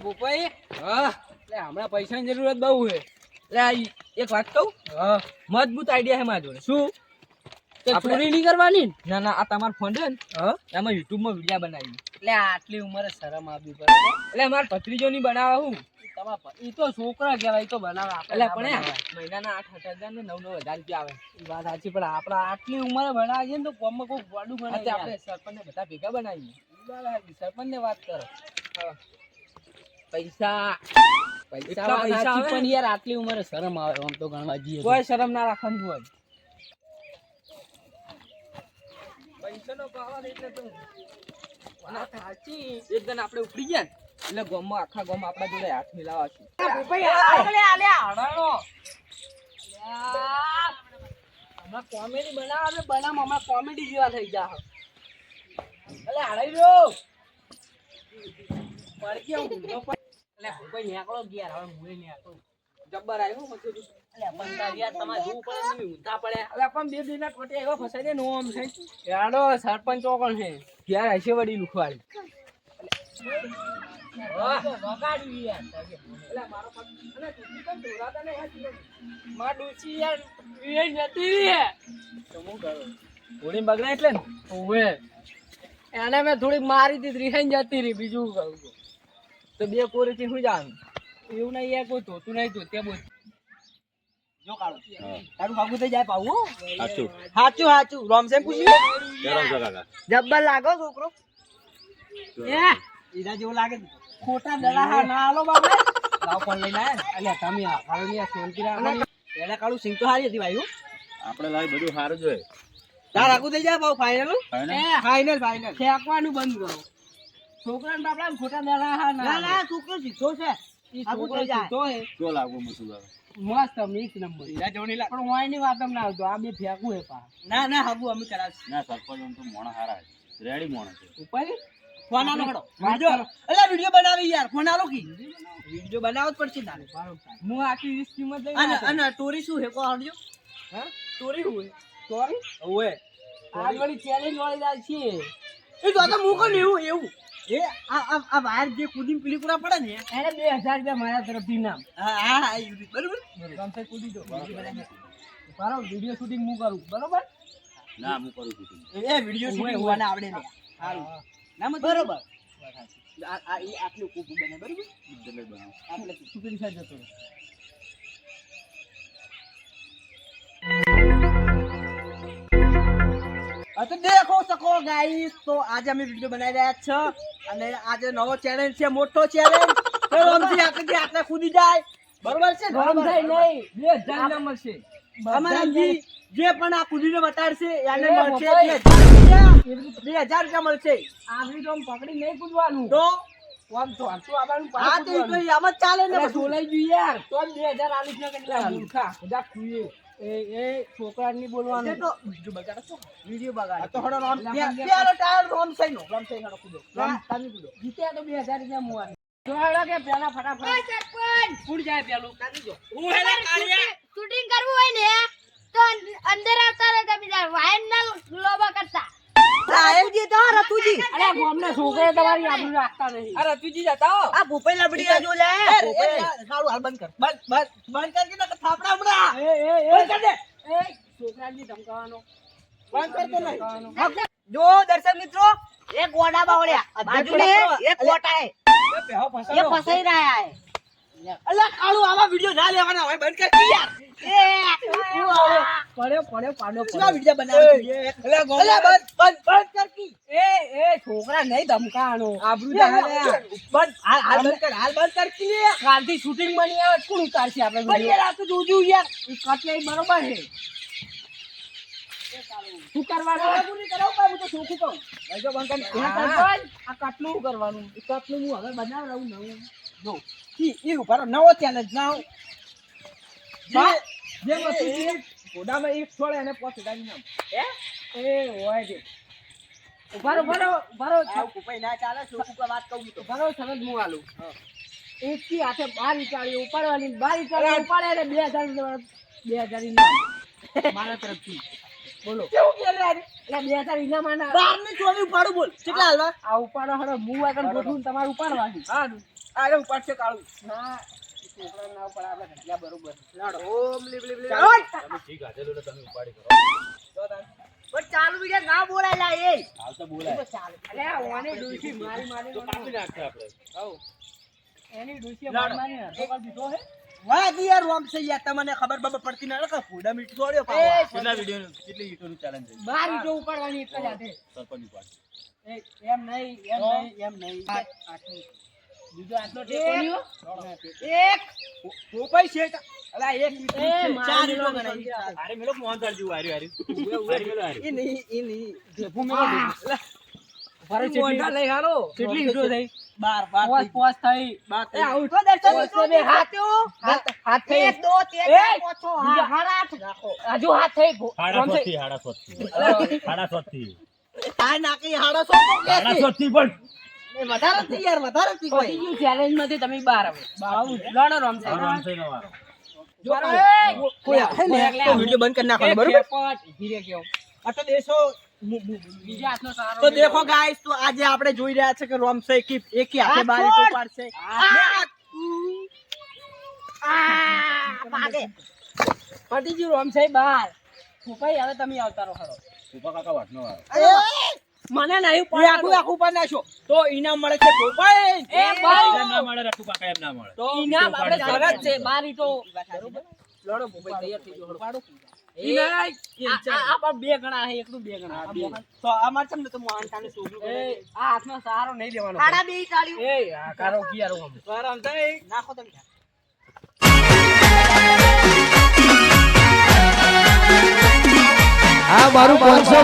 ભૂપાઈ હા એટલે હમણાં પૈસાની જરૂરત બહુ છે. એટલે એક વાત કહું હા. મજબૂત આઈડિયા છે મારા જોડે. શું? ચોરી નહીં કરવાની ને? ના આ તમારો ફોન છે ને એમાં યુટ્યુબમાં વીડિયો બનાવી. એટલે આટલી ઉંમરે શરમ આવી પડે એટલે મારા ભત્રીજો ની બનાવે હું? એ તો છોકરા કહેવાય તો બનાવે એટલે પણ. હે, મહિનાના આઠ આઠ હજાર ને નવ નવ હજાર રૂપિયા આવે. એ વાત સાચી પણ આપણે આટલી ઉંમરે ભણાવીએ ને તો કોમમાં કોઈ વાડું અત્યારે બનાવી આપણે સરપંચને બધા ભેગા બનાવીએ. સરપંચને વાત કરો. પૈસા. પૈસા પૈસા પણ યાર આટલી ઉંમરે શરમ આવે આમ તો ગણવા જઈએ કોઈ શરમ ના રાખવાની હોય. પૈસાનો પાવર એટલે તો વાત સાચી એક દિન આપણે ઉપડી ગયા એટલે ગામમાં આખા ગામમાં આપણા જોડે હાથ મિલાવા છે. હમણાં કોમેડી બનાવે ને બનાવ હમણાં કોમેડી જેવા થઈ જા રહ્યો. પડકે હું પડ- અલે ભૂપાઈ નેકળો ગયા હવે નેકળો જબ્બર આવ્યો અલે પણ તાર યાર, તમારે જોવું પડે ને ઊંધા પડ્યા. અરે પણ બે દિનના ટોટે એવા ફસાઈ દે નો આમ છે યાડો સરપંચ કોણ છે? ત્યારે હશે વડી લુખવાડી? એટલે હું એટલે એને મેં થોડીક મારી દીધી રીહાઈ જતી રહી, બીજું છું? તો બે કોરેથી હું જાઉં? એવું નહીં યાર કોઈ ધોતું નહીં તો તે બોલ. જો કાળો. તારું ભાગું થઈ જાય પાવું સાચું. સાચું સાચું. રોમસેમ પૂછ્યું? કેરમ છો જબ્બર લાગો છોકરો. એ ઈરા જેવો લાગે ખોટા દડા ના આલો બાબા લાવ ફોન લઈને આયા. અલ્યા તમે આ કાળો ની આ શાંતિ રાખવાની. પેલા કાળું સિંગ તો હારી હતી ભાઈ હો. આપણે લાવી બધું સારું જ હોય તાર આગું થઈ જાય ભાવ ફાઇનલ ફાઇનલ ફાઇનલ ફેંકવાનું બંધ કરો. છોકરાને બાપડા ખોટા દડા હા ના ના ના છોકરો સીધો છે. છોકરો મસું લાગે મસ્ત મિક્સ નંબર. ઈરા જેવો નહીં લાગે. પણ વાયની વાત ના આવતો આ બે ફેંકવું હે પા ના ના હાબુ અમે કરાવશું. ના સરપંચ તો મોણા હારા છે. રેડી મોણા છે. ઉપર ફોન આલો ખડો વિડિયો અલા વિડિયો બનાવી યાર. ફોન આલો કી. વિડિયો બનાવવો પડશે તારે. હું આખી કિંમત લઈને અને અને ટોરી શું હે? કો આવજો. હા? ટોરી હે? ઓએ આ વળી ચેલેન્જ વાળી જાય છે એ તો તો મૂકો ને એવું એવું. એ આ આ આ જે કુદીને પેલી પૂરા પડે ને એને બે હજાર રૂપિયા મારા તરફથી નામ હા હા હા બરોબર? ગમશે કૂદી દો. બરાબર. વીડિયો શૂટિંગ હું કરું. બરોબર? ના હું કરું શૂટિંગ એ વીડિયો શૂટિંગ હોવાને આવડે ને સારું ના બરોબર. આ આ આટલું કૂકું બને બરોબર? બનાવો. આટલે જતો તો દેખો શકો ગાઈસ તો આજે અમે વીડિયો બનાવી રહ્યા છે. અને આજે નવો ચેલેન્જ છે મોટો ચેલેન્જ રમજી આટલે આટલે કૂદી જાય. બરોબર છે ગમ નહીં. બે હજાર ના મળશે અમારાજી જે પણ આ કૂદીને બતાડશે એને મળશે. બે હજાર રૂપિયા મળશે. આગળ તો પકડી નહીં કૂદવાનું. તો? આમ તો આમ તો આવવાનું હા તો. આમ જ ચાલે ને સોલાઈ ગયું યાર. તો બે હજાર આલીસ ના કેટલા મૂર્ખા. બધા ખુઈએ. એ એ છોકરા ની બોલવાનું. તો વિડિયો બગાડો છો. વીડિયો બગાડ. તો હડો રામ એટલે ત્યાં પણ પેલો ટાયર રામ સઈ નો રામ સઈ નો કૂદો. રામ, તમે કૂદો. જીત્યા તો બે રૂપિયા મુવાનું તો હેડો કે પેલા ફટાફટ. ફૂટ જાય પેલું. હું હેલા કાળિયા. શૂટિંગ કરવું હોય ને તો અરે છોકરા તમારી આબરૂ રાખતા નહીં. અરે તુજી જતા આ ભૂપેલ લબડી આજો લે. સારું હાલ બંધ કર. બંધ બંધ બંધ કર કે નકર થાપડા હમણાં. એ એ એ. કર દે. એ છોકરાની ધમકાવાનો. બંધ કર તો નહીં. જો દર્શક મિત્રો એક ગોડા બાવળ્યા. બાજુ ને એક ગોટા એ ફસાઈ રહ્યા. હે. અલ્લા કાળુ આવા વિડિયો ના લેવાના હોય બંધ કર. પડ્યો પડ્યો પાડો શું વિડિયો બનાવી અલ્લા બંધ બંધ બંધ કર એ એ છોકરા નહીં ધમકાવાનો. આબરૂ બંધ હાલ હાલ બંધ કર હાલ બંધ કર કી કાલથી શૂટિંગ બની આવે કોણ ઉતારશે આપણે પણ વીડિયો? યાર આ તો જોજો યાર. ઈ કટલે બરોબર છે. શું કરવાનું? પૂરી કરાવ પાછું તો ચોખ્ખું કહું. ભાઈ જો બંધ કર. આ કટલું શું કરવાનું? ઈ કટલું હું હવે બનાવડાવું નવું. જો ઈ ઈ ઉભારો નવો ચેલેન્જ નાવ બા, જે વસ્તુ છે એક છોડે અને પોત ઉડાવી નામ હે? એ હોય છે. ઉભારો ભરો ભરો. આ કુપાઈ ના ચાલે શું કા વાત કહું તો. ભરો સમજ હું આલું એક થી હાથે બાર વિચારી ઉપાડવાની બાર વિચારી ઉપાડે એટલે બે હજાર બે હજાર ઇનામ. મારા તરફથી. બોલો. કેવું કે એટલે બે હજાર ઇનામ આના. બાર ને ચોવી ઉપાડું બોલ. કેટલા હાલવા? આ ઉપાડો હડો હું આગળ ગોઠવું તમારું ઉપાડવાની હારું આરે ઉપાડશે કાળું. ના તમને ખબર બબર પડતી ના કે ફૂડા મીઠું ઉપાડવાની જ એમ નહીં એમ નહીં એમ નહીં. બીજો આટલો ટેકો નહીં એક. પોપાઈ છે અલા એક ચાર ગણાય ચાર. અરે મેલો મોહનદાર જેવું હાર્યું હાર્યું હારી મેલો હારી. ઈ નહીં ઈ નહીં. ભેગું મેલો ભેગું. ચેટલી- લઈ હાલો. ચેટલી ઈંટો થઈ? બાર બાર પોસ પોસ થઈ. બાર એ આવું તો દર્શન મિત્રો બે હાથ. હાથ હાથ હાથ થઈ. એક દો તેર એ! ચાર પાંચ છ બીજા. હા હાથ રાખો હજુ હાથ થઈ. હાડા સોથી હાડા સોથી. હાડા સોથી. આ નાકી હાડો સો હાડા સોથી પણ. વધારે થઈ યાર વધારે થઈ કોઈ. ગયું challenge માંથી તમે બહાર આવો. આવું લડો રામ સાહેબ રામ સાહેબ વારો. જો કોઈ- કોઈ આખે ને તો વિડિયો બંધ કરી નાખવાનો બરોબર? ધીરે કેવો. આ તો દેશો બીજા તો દેખો ગાઈસ તો આજે આપણે જોઈ રહ્યા છે કે રોમસે કી એક હાથે બાર તો પાડશે હાથ. આ ભાગે. પતી ગયું રોમસાઈ બહાર. ફૂફાઈ હવે તમે આવતા રહો ખરો. ઉપા કાકા વાટનો વારો. મને નહીં પણ આખું આખું પર નાખો તો ઇનામ મળે છે ભોપાઈ એ ભાઈ. ના મળે રટુ કાકા એમ ના મળે. તો ઇનામ આપણે સરસ છે. મારી તો લડો ભોપાઈ તૈયાર થઈ ગયો પાડો ઈ નહીં, આ- આ- આ પણ બે ગણા છે એકલું બે ગણા. તો અમાર છે તો મોહન તાને શોધવું એ આ હાથનો સહારો નહીં દેવાનો. સાડા બે ચાલ્યું. એ આ કારો કિયારો આમ. નાખો તમે. આ મારું